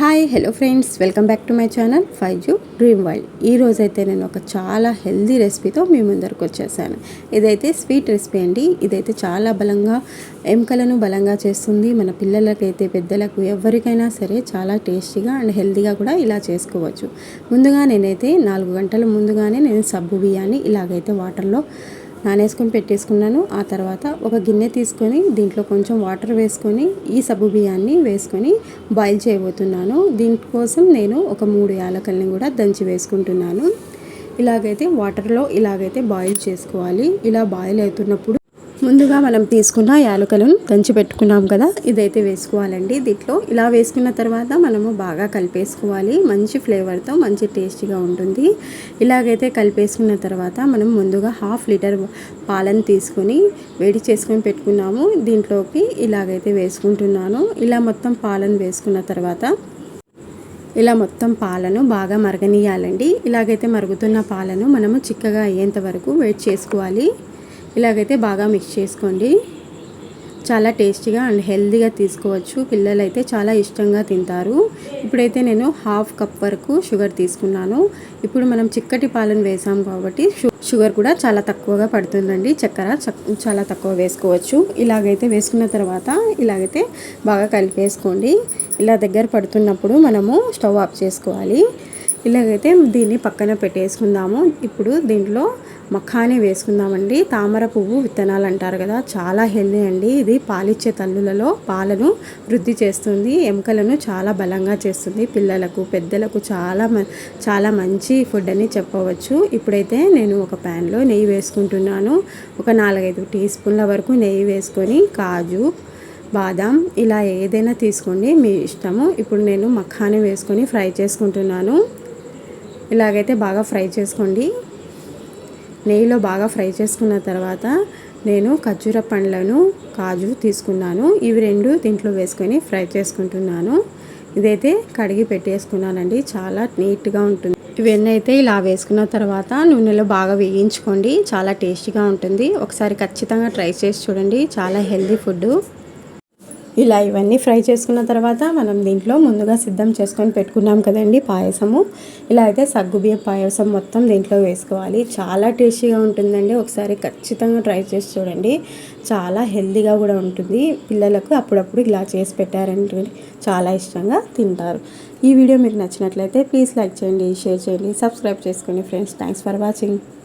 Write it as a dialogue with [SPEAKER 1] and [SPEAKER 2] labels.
[SPEAKER 1] Hi hello friends. Welcome back to my channel five zoo dream world. ఈ రోజైతే నేను ఒక చాలా హెల్దీ రెసిపీతో మీ ముందరకు వచ్చేసాను. ఇదైతే స్వీట్ రెసిపీ అండి. ఇదైతే చాలా బలంగా ఎముకలను బలంగా చేస్తుంది. మన పిల్లలకైతే పెద్దలకు ఎవరికైనా సరే చాలా టేస్టీగా అండ్ హెల్దీగా కూడా ఇలా చేసుకోవచ్చు. ముందుగా నేనైతే నాలుగు గంటల ముందుగానే నేను సబ్బు బియ్యాన్ని ఇలాగైతే వాటర్లో నానేసుకొని పెట్టేసుకున్నాను. ఆ తర్వాత ఒక గిన్నె తీసుకొని దీంట్లో కొంచెం వాటర్ వేసుకొని ఈ సబ్బు బియ్యాన్ని వేసుకొని బాయిల్ చేయబోతున్నాను. దీనికోసం నేను ఒక మూడు యాలకల్ని కూడా దంచి వేసుకుంటున్నాను. ఇలాగైతే వాటర్లో ఇలాగైతే బాయిల్ చేసుకోవాలి. ఇలా బాయిల్ అవుతున్నప్పుడు ముందుగా మనం తీసుకున్న యాలకులను దంచి పెట్టుకున్నాం కదా ఇదైతే వేసుకోవాలండి దీంట్లో. ఇలా వేసుకున్న తర్వాత మనము బాగా కలిపేసుకోవాలి. మంచి ఫ్లేవర్తో మంచి టేస్టీగా ఉంటుంది. ఇలాగైతే కలిపేసుకున్న తర్వాత మనం ముందుగా హాఫ్ లీటర్ పాలను తీసుకొని వేడి చేసుకొని పెట్టుకున్నాము. దీంట్లోకి ఇలాగైతే వేసుకుంటున్నాను. ఇలా మొత్తం పాలను వేసుకున్న తర్వాత ఇలా మొత్తం పాలను బాగా మరగనీయాలండి. ఇలాగైతే మరుగుతున్న పాలను మనము చిక్కగా అయ్యేంత వరకు వెయిట్ చేసుకోవాలి. ఇలాగైతే బాగా మిక్స్ చేసుకోండి. చాలా టేస్టీగా అండ్ హెల్తీగా తీసుకోవచ్చు. పిల్లలు అయితే చాలా ఇష్టంగా తింటారు. ఇప్పుడైతే నేను హాఫ్ కప్ వరకు షుగర్ తీసుకున్నాను. ఇప్పుడు మనం చిక్కటి పాలను వేసాం కాబట్టి షుగర్ కూడా చాలా తక్కువగా పడుతుందండి. చక్కెర చాలా తక్కువ వేసుకోవచ్చు. ఇలాగైతే వేసుకున్న తర్వాత ఇలాగైతే బాగా కలిపేసుకోండి. ఇలా దగ్గర పడుతున్నప్పుడు మనము స్టవ్ ఆఫ్ చేసుకోవాలి. ఇలాగైతే దీన్ని పక్కన పెట్టేసుకుందాము. ఇప్పుడు దీంట్లో మఖాని వేసుకుందామండి. తామర పువ్వు విత్తనాలు అంటారు కదా చాలా హెల్దీ అండి. ఇది పాలిచ్చే తల్లులలో పాలను వృద్ధి చేస్తుంది ఎముకలను చాలా బలంగా చేస్తుంది. పిల్లలకు పెద్దలకు చాలా చాలా మంచి ఫుడ్ అని చెప్పవచ్చు. ఇప్పుడైతే నేను ఒక ప్యాన్లో నెయ్యి వేసుకుంటున్నాను. ఒక నాలుగైదు టీ స్పూన్ల వరకు నెయ్యి వేసుకొని కాజు బాదాం ఇలా ఏదైనా తీసుకోండి మీ ఇష్టము. ఇప్పుడు నేను మఖాని వేసుకొని ఫ్రై చేసుకుంటున్నాను. ఇలాగైతే బాగా ఫ్రై చేసుకోండి. నెయ్యిలో బాగా ఫ్రై చేసుకున్న తర్వాత నేను ఖర్జూర పండ్లను కాజు తీసుకున్నాను. ఇవి రెండు దీంట్లో వేసుకొని ఫ్రై చేసుకుంటున్నాను. ఇదైతే కడిగి పెట్టేసుకున్నానండి. చాలా నీట్గా ఉంటుంది. ఇవన్నీ అయితే ఇలా వేసుకున్న తర్వాత నూనెలో బాగా వేయించుకోండి. చాలా టేస్టీగా ఉంటుంది. ఒకసారి ఖచ్చితంగా ట్రై చేసి చూడండి. చాలా హెల్దీ ఫుడ్ ఇలా ఇవన్నీ ఫ్రై చేసుకున్న తర్వాత మనం దీంట్లో ముందుగా సిద్ధం చేసుకొని పెట్టుకున్నాం కదండి పాయసము. ఇలా అయితే సగ్గుబియ్యం పాయసం మొత్తం దీంట్లో వేసుకోవాలి. చాలా టేస్టీగా ఉంటుందండి. ఒకసారి ఖచ్చితంగా ట్రై చేసి చూడండి. చాలా హెల్తీగా కూడా ఉంటుంది. పిల్లలకు అప్పుడప్పుడు ఇలా చేసి పెట్టారంటే చాలా ఇష్టంగా తింటారు. ఈ వీడియో మీకు నచ్చినట్లయితే ప్లీజ్ లైక్ చేయండి షేర్ చేయండి సబ్స్క్రైబ్ చేసుకోండి ఫ్రెండ్స్. Thanks for watching.